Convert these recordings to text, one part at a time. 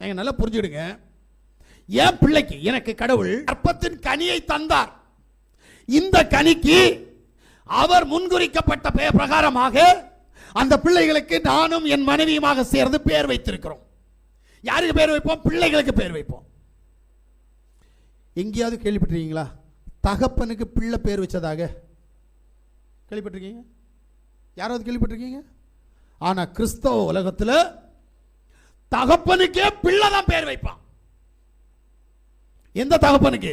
நீங்க நல்லா புரிஞ்சுடுங்க என் பிள்ளைக்கு எனக்கு கடவுள் கற்பத்தின் கனியை தந்தார். இந்த கனிக்கு அவர் முன்குறிக்கப்பட்ட பெயர் பிரகாரமாக அந்த பிள்ளைகளுக்கு நானும் என் மனைவியுமாக சேர்ந்து பெயர் வைத்திருக்கிறோம். யாருக்கு பேர் வைப்போம்? பிள்ளைகளுக்கு பேர் வைப்போம். எங்கேயாவது கேள்விப்பட்டிருக்கீங்களா? தகப்பனுக்கு பிள்ளை பேர் வச்சதாக. கேள்விப்பட்டிருக்கீங்க? யாராவது கேள்விப்பட்டிருக்கீங்க? ஆனால் கிறிஸ்தவ உலகத்தில் தகப்பனுக்கே பிள்ளை தான் பேர் வைப்பான். எந்த தகப்பனுக்கு?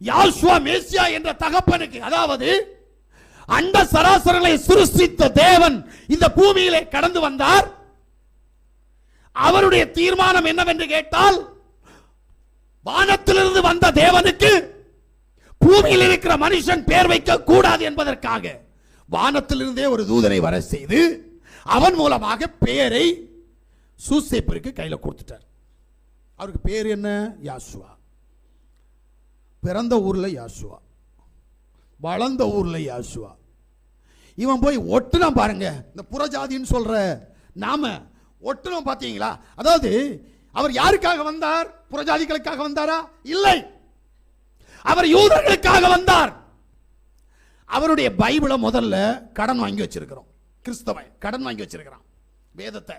யாசுவா மேசியா என்ற தகப்பனுக்கு. அதாவது அண்ட சராசரங்களை சிருஷ்டித்த தேவன் இந்த பூமியிலே கடந்து வந்தார். அவருடைய தீர்மானம் என்னவென்று கேட்டால் வானத்திலிருந்து வந்த தேவனுக்கு பூமியில் இருக்கிற மனுஷன் பேர் வைக்க கூடாது என்பதற்காக வானத்திலிருந்தே ஒரு தூதனை வர செய்து அவன் மூலமாக பெயரை சூசேப்பருக்கு கையில் கொடுத்துட்டார். அவருக்கு பேர் என்ன? யாசுவா. பிறந்த ஊர்ல யாசுவா. வளர்ந்த ஊர்ல யாசுவா. இவன் போய் ஒட்டுனா பாருங்க. இந்த புறஜாதின்னு சொல்கிற நாம ஒட்டுனோம் பார்த்தீங்களா அதாவது அவர் யாருக்காக வந்தார்? புறஜாதிகளுக்காக வந்தாரா? இல்லை. அவர் யூதர்களுக்காக வந்தார். அவருடைய பைபிளை முதல்ல கடன் வாங்கி வச்சிருக்கிறோம். கிறிஸ்தவன் கடன் வாங்கி வச்சிருக்கிறான். வேதத்தை.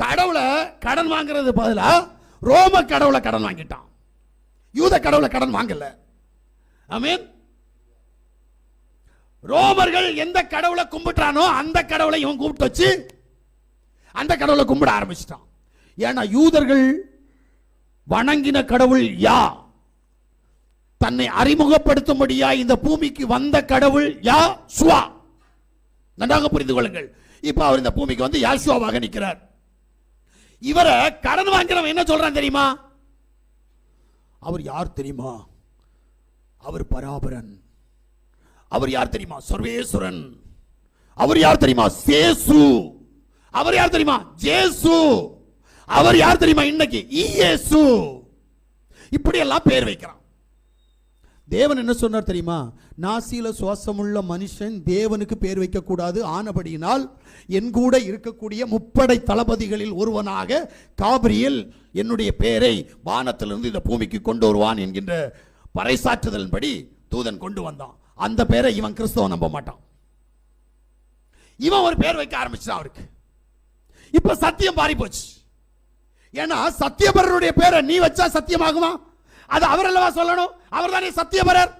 கடவுளை கடன் வாங்குறது பதிலாக ரோம கடவுளை கடன் வாங்கிட்டான். யூத கடவுளை கடன் வாங்கல. மீன் ரோமர்கள் எந்த கடவுளை கும்பிட்டானோ அந்த கடவுளை இவன் கூப்பிட்டு வச்சு அந்த கடவுளை கும்பிட ஆரம்பிச்சிட்டான். ஏன்னா யூதர்கள் வணங்கின கடவுள் யா தன்னை அறிமுகப்படுத்தும்படியா இந்த பூமிக்கு வந்த கடவுள் யா சுவா. நன்றாக புரிந்து கொள்ளுங்கள். இப்ப அவர் இந்த பூமிக்கு வந்து யாசுவாவாக நிற்கிறார்? இவரை கடன் வாங்குறவன் என்ன சொல்றான் தெரியுமா? அவர் யார் தெரியுமா? அவர் பராபரன். அவர் யார் தெரியுமா? சர்வேஸ்வரன். அவர் யார் தெரியுமா? சேசு. அவர் யார் தெரியுமா? ஜேசு. அவர் யார் தெரியுமா இன்னைக்கு? இயேசு. இப்படி எல்லாம் பேர் வைக்கிறான். தேவன் என்ன சொன்னார் தெரியுமா? நாசியில சுவாசமுள்ள மனுஷன் தேவனுக்கு பேர் வைக்கக்கூடாது. ஆனபடியினால் என் கூட இருக்கக்கூடிய முப்படை தளபதிகளில் ஒருவனாக காபிரியல் என்னுடைய பேரை வானத்திலிருந்து இந்த பூமிக்கு கொண்டு வருவான் என்கின்ற பறைசாற்றுதலின்படி தூதன் கொண்டு வந்தான். அந்த பேரை இவன் கிறிஸ்தவன் நம்ப மாட்டான். இவன் ஒரு பேர் வைக்க ஆரம்பிச்சான் அவருக்கு. இப்ப சத்தியம் பாரி போச்சு ஏன்னா சத்தியபரனுடைய பேரை நீ வச்சா சத்தியமாகுமா? அது அவர் அல்லவா சொல்லணும்? அவர் தானே சத்தியபரர்?